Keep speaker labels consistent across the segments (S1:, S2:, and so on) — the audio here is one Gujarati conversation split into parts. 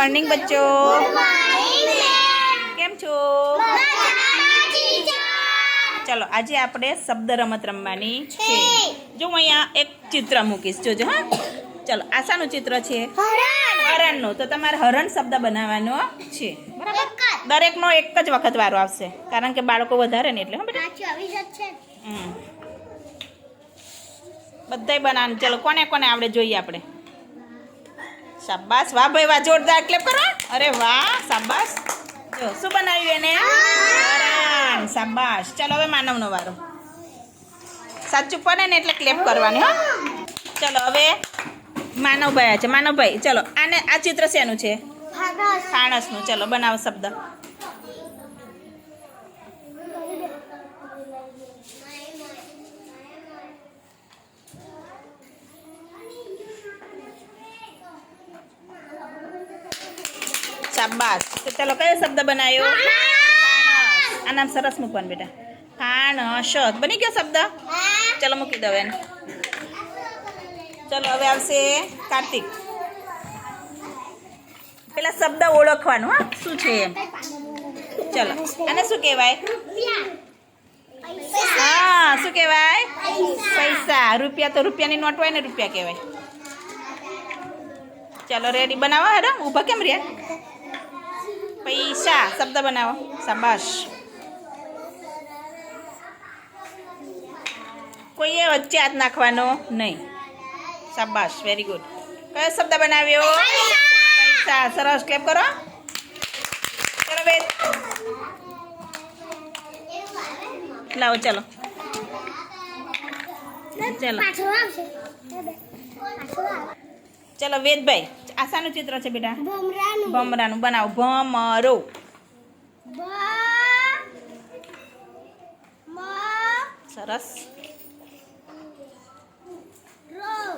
S1: મોર્નિંગ બચ્ચો. કેમ છો? ચલો આજે આપણે શબ્દ રમત રમવાની છે. જો હું અહીંયા એક ચિત્ર મૂકીશ જોજો હા. ચલો આશાનું ચિત્ર છે. હરણનું. તો તમારે હરણ શબ્દ બનાવવાનો છે. દરેકનો એક જ વખત વારો આવશે. કારણ કે બાળકો વધારે ને એટલે હા બેટા. બધાય બનાવવાનું. ચલો કોને કોને આવડે જોઈએ આપણે? શાબાશ. વાહ ભાઈ વાહ જોરદાર ક્લેપ કરો. અરે વાહ શાબાશ. જો શું બનાવ્યું એને? હરણ શાબાશ. ચલો હવે માનવનો વારો. સાચું પડે ને એટલે ક્લેપ કરવાની હો. ચલો હવે માનવભાઈ આ છે. માનવભાઈ ચલો આને આ ચિત્ર શેનું છે? ફાણસનું. ચલો બનાવો શબ્દ. શાબાશ તો ચાલો, કયો શબ્દ બનાવ્યો આ નામ સરસ મૂકવાનું બેટા. ફાણસ બની ગયો શબ્દ? ચલો, મૂકી દઉં એને. ચલો, હવે આવશે કાર્તિક. પેલા શબ્દ ઓળખવાનું, હા? શું છે એમ? ચલો અને શું કહેવાય? હા, શું કહેવાય? પૈસા. રૂપિયા તો રૂપિયાની નોટ હોય ને, રૂપિયા કહેવાય. ચલો રેડી બનાવો, હેડો. ઊભા કેમ રહ્યા? પૈસા. શબ્દ બનાવો. શાબાશ. કોઈએ વચ્ચે હાથ નાખવાનો નહીં. શાબાશ. વેરી ગુડ કયો શબ્દ બનાવ્યો? પૈસા. સરસ. ક્લેપ કરો. ચલો બે. લાવો, ચલો. ચલો. ચલો, વેદભાઈ. આશાનું ચિત્ર છે બેટા? ભમરાનું બનાવો. ભમરો. સરસ.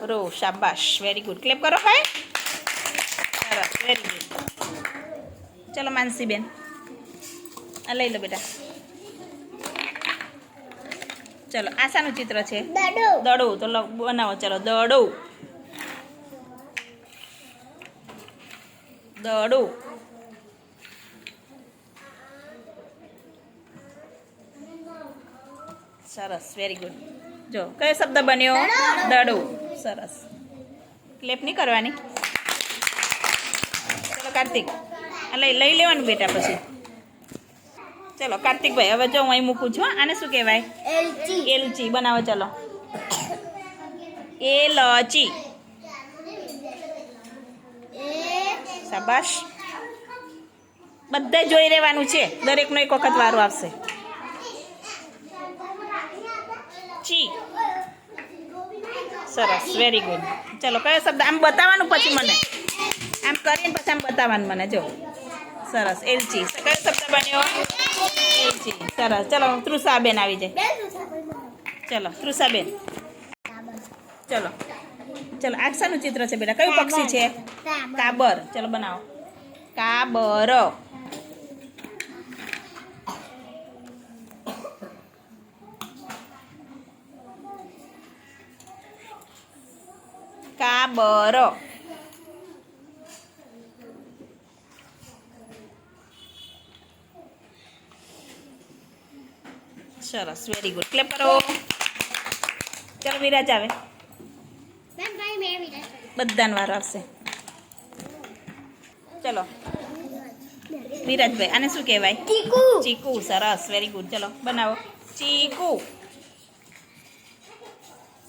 S1: રો શાબાશ. વેરી ગુડ ક્લેપ કરો ભાઈ. સરસ. વેરી ગુડ ચલો માનસી બેન આ લઈ લો બેટા. ચલો આશાનું ચિત્ર છે. દડો. તો લો બનાવો. ચલો દડો. દડો. સરસ વેરી ગુડ જો કયો શબ્દ બન્યો? દડો. સરસ. ક્લેપ નહીં કરવાની. ચલો કાર્તિક. લઈ લઈ લેવાનું બેટા પછી. ચલો કાર્તિકભાઈ હવે જો હું અહીં મૂકું છું આને શું કહેવાય? એલચી. બનાવો ચલો. એલચી. શાબાશ. બધે જોઈ રહેવાનું છે. દરેકનો એક વખત વારો આવશે. ચી. સરસ વેરી ગુડ ચલો કયો શબ્દ? આમ બતાવવાનું પછી મને. આમ કરીને પછી આમ બતાવવાનું મને જો. સરસ એલચી. કયો શબ્દ બન્યો? એલચી. સરસ. ચલો તૃષાબેન આવી જાય. ચલો તૃષાબેન. ચલો. ચલો શાનું ચિત્ર છે બેટા. કયું પક્ષી છે? કાબર ચલો બનાવો. કાબર કાબર સરસ વેરી ગુડ ક્લેપ કરો. ચલો વિરાજ આવે. બધાનો વારો આવશે. ચલો. વિરાજભાઈ આને શું કહેવાય? ચીકુ. સરસ વેરી ગુડ ચલો બનાવો. ચીકુ.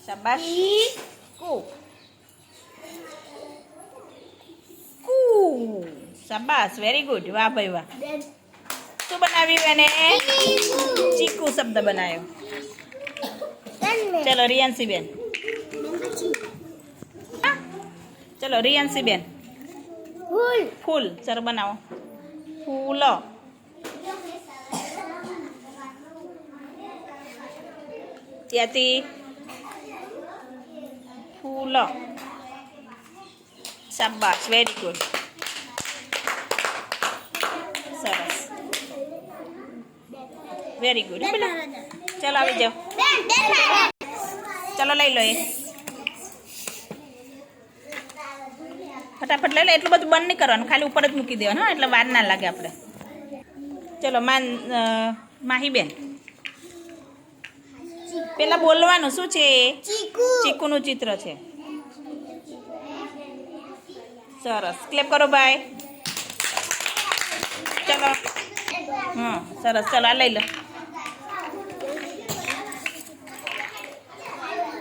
S1: શાબાશ. કુ કુ શાબાશ વેરી ગુડ વાહ ભાઈ વાહ. શું બનાવ્યું એને? ચીકુ. શબ્દ બનાવ્યો. ચલો રિયાન્સી બેન ચલો રિયાન્સી બેન ફૂલ ચલો બનાવો ફૂલો ત્યાંથી ફૂલો શાબાશ વેરી ગુડ સરસ વેરી ગુડ ચલો આવી જાઓ ચલો લઈ લો એ ફટાફટ લઈ લે એટલું બધું બંધ નહીં કરવાનું ખાલી ઉપર જ મૂકી દેવાનું હા એટલે વાર ના લાગે આપણે. ચલો માન માહીબેન. પેલા બોલવાનું શું છે? ચીકુનું ચિત્ર છે. સરસ. ક્લેપ કરો ભાઈ. ચલો. હા સરસ. ચલો આ લઈ લો.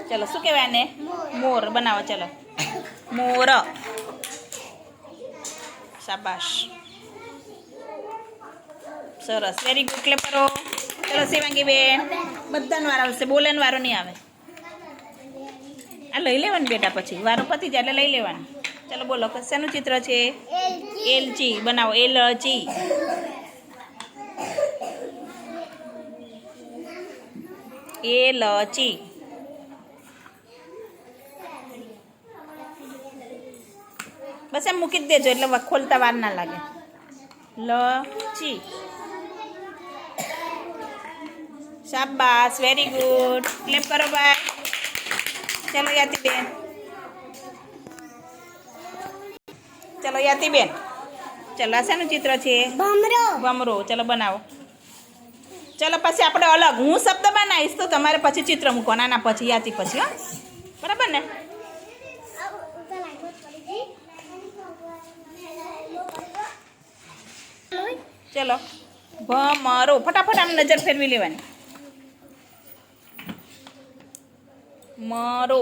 S1: ચલો શું કહેવાય ને મોર. બનાવો ચલો. મોર. શાબાશ. સરસ. વેરી ગુડ ક્લેપ કરો ચલો, શિવાંગી બેન. બધાનો વાર આવશે. બોલેન વારો નહીં આવે. આ લઈ લેવાનું બેટા પછી. વારો પતી જાય એટલે લઈ લેવાનું. ચલો, બોલો, કશાનું ચિત્ર છે? એલચી. બનાવો, એલચી. એલચી. બસ એમ મૂકી જ દેજો એટલે ખોલતા વાર ના લાગે. લચી શાબાશ વેરી ગુડ ક્લેપ કરો ભાઈ. ચલો યાતિબેન ચલો યાતિબેન ચલો આ શેનું ચિત્ર છે?
S2: ભમરો.
S1: ભમરો. ચલો બનાવો. ચલો પછી આપણે અલગ. હું શબ્દ બનાવીશ તો તમારે પછી ચિત્ર મૂકો નાના પછી યાતી પછી હો. બરાબર ને? ચલો ભમરો ફટાફટ આમ નજર ફેરવી લેવાની મરો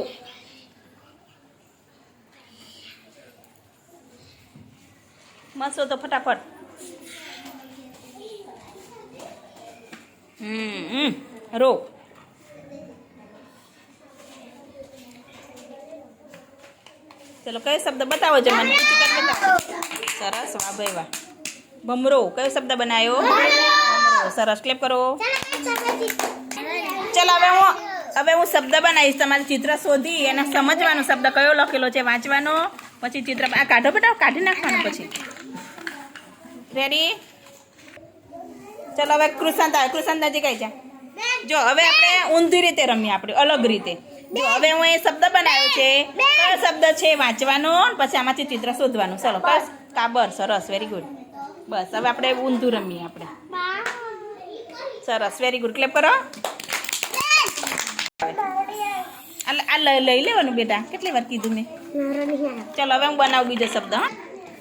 S1: મસો તો ફટાફટ હમ હમ રો ચલો કયો શબ્દ બતાવો છો મને ઊંચું કરી બતાવો સરસ વાહ ભાઈ વાહ ભમરો કયો શબ્દ બનાવ્યો સરસ. ક્લેપ કરો. ચાલો, હવે હું હવે હું શબ્દ બનાવીશ. તમારે ચિત્ર શોધી એને સમજવાનો શબ્દ કયો લખેલો છે વાંચવાનો? પછી ચિત્ર આ કાઢો બેટા, કાઢી નાખવાનો પછી. રેડી ચાલો, હવે કૃષાંતા કૃષાંતાજી કઈ છે. જો, હવે આપણે ઊંધી રીતે રમીએ આપણે, અલગ રીતે. જો, હવે હું એ શબ્દ બનાવ્યો છે. કયો શબ્દ છે? વાંચવાનો. પછી આમાંથી ચિત્ર શોધવાનું. ચલો બસ કાબર. સરસ. વેરી ગુડ બસ હવે આપણે ઊંધું રમીએ આપણે. સરસ વેરી ગુડ ક્લેપ કરો. આ લઈ લેવાનું બેટા. કેટલી વાર કીધું મેં? ચલો હવે હું બનાવું બીજો શબ્દ હા.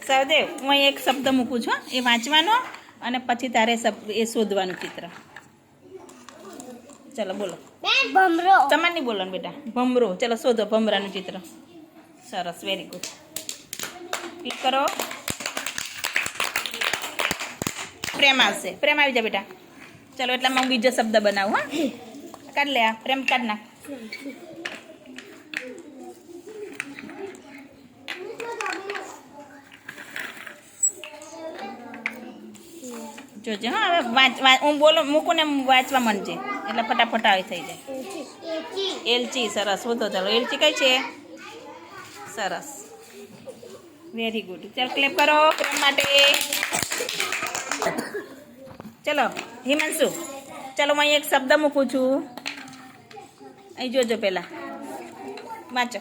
S1: સહદેવ હું અહીં એક શબ્દ મૂકું છું એ વાંચવાનો અને પછી તારે શબ્દ એ શોધવાનું ચિત્ર. ચલો બોલો.
S2: ભમરો.
S1: તમારે નહીં બોલવાનું બેટા. ભમરો. ચલો શોધો ભમરાનું ચિત્ર. સરસ વેરી ગુડ ક્લિક કરો. પ્રેમ આવશે. પ્રેમ આવી જાય બેટા. ચલો એટલામાં હું બીજો શબ્દ બનાવું, હા. કાઢ લે આ, પ્રેમ કાઢ નાખ. જોજો, હા, હવે હું બોલો, મૂકું ને વાંચવા મનજે એટલે ફટાફટ આવી થઈ જાય. એલચી, સરસ. વધો, ચાલો. એલચી કઈ છે? સરસ. વેરી ગુડ ચાલ ક્લેપ કરો. પ્રેમ માટે. ચલો હિમાંશુ ચલો હું અહીં એક શબ્દ મૂકું છું. અહીં જોજો પહેલાં. વાંચો.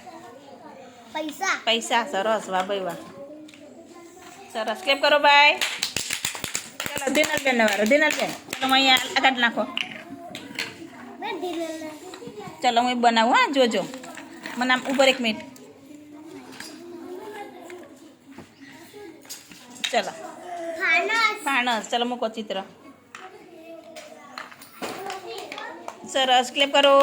S2: પૈસા.
S1: પૈસા સરસ વાહ ભાઈ વાહ. સરસ. કેમ કરો ભાઈ? ચલો દિનલબેન વારો. દિનલબેન ચલો હું અહીંયા આગળ નાખો. ચલો હું બનાવું હા જોજો. મને આમ ઉપર એક મિનિટ. ચલો. ફાણસ ચલો મૂકો ચિત્ર સરસ ક્લેપ કરો.